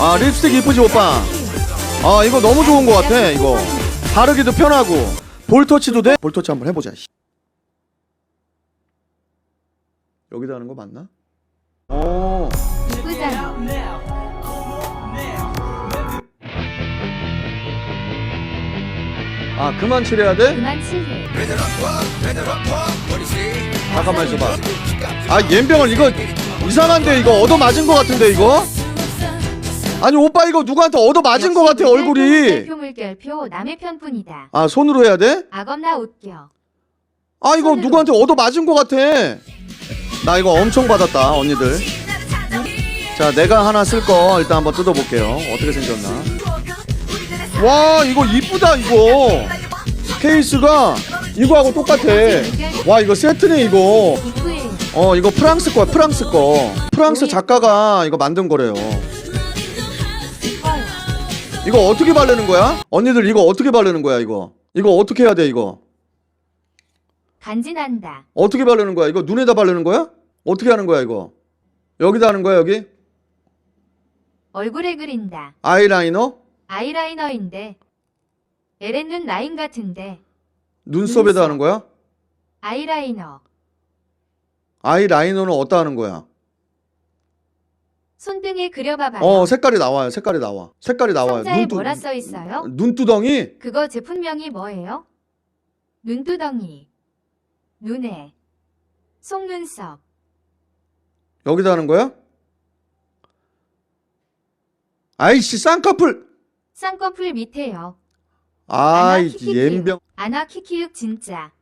아 립스틱 이쁘지 오빠 아 이거 너무 좋은 것 같아 이거 바르기도 편하고 볼터치도 돼? 볼터치 한번 해보자 씨. 여기다 하는 거 맞나? 어 이쁘잖아. 아 그만 칠해야 돼? 그만 칠해. 잠깐만 있어봐 아 옌병을 이거 이상한데 이거 얻어맞은 것 같은데 이거? 아니 오빠 이거 누구한테 얻어 맞은 것 같아 얼굴이 물결표 물결표 남의 편뿐이다. 아 손으로 해야 돼? 악엄나 웃겨. 아 이거 누구한테 얻어 맞은 것 같아 나 이거 엄청 받았다 언니들 자 내가 하나 쓸 거 일단 한번 뜯어볼게요 어떻게 생겼나 와 이거 이쁘다 이거 케이스가 이거하고 똑같아 와 이거 세트네 이거. 어 이거 프랑스 거야 프랑스 거 프랑스 작가가 이거 만든 거래요. 이거 어떻게 바르는 거야? 언니들 이거 어떻게 바르는 거야 이거 이거 어떻게 해야 돼 이거 간지난다. 어떻게 바르는 거야 이거 눈에다 바르는 거야? 어떻게 하는 거야 이거 여기다 하는 거야 여기? 얼굴에 그린다. 아이라이너? 아이라이너인데. 에렌 눈 라인 같은데. 눈썹에다 눈썹. 하는 거야? 아이라이너. 아이라이너는 어디다 하는 거야? 손등에 그려봐 봐요. 어 색깔이 나와요 색깔이 나와 색깔이 나와요 상자에 눈두- 뭐라 써 있어요? 눈두덩이? 그거 제품명이 뭐예요? 눈두덩이. 눈에. 속눈썹. 여기다 하는 거야? 아이씨 쌍꺼풀 쌍꺼풀 밑에요. 아이 키키키. 옌병 아나 키키윽 진짜.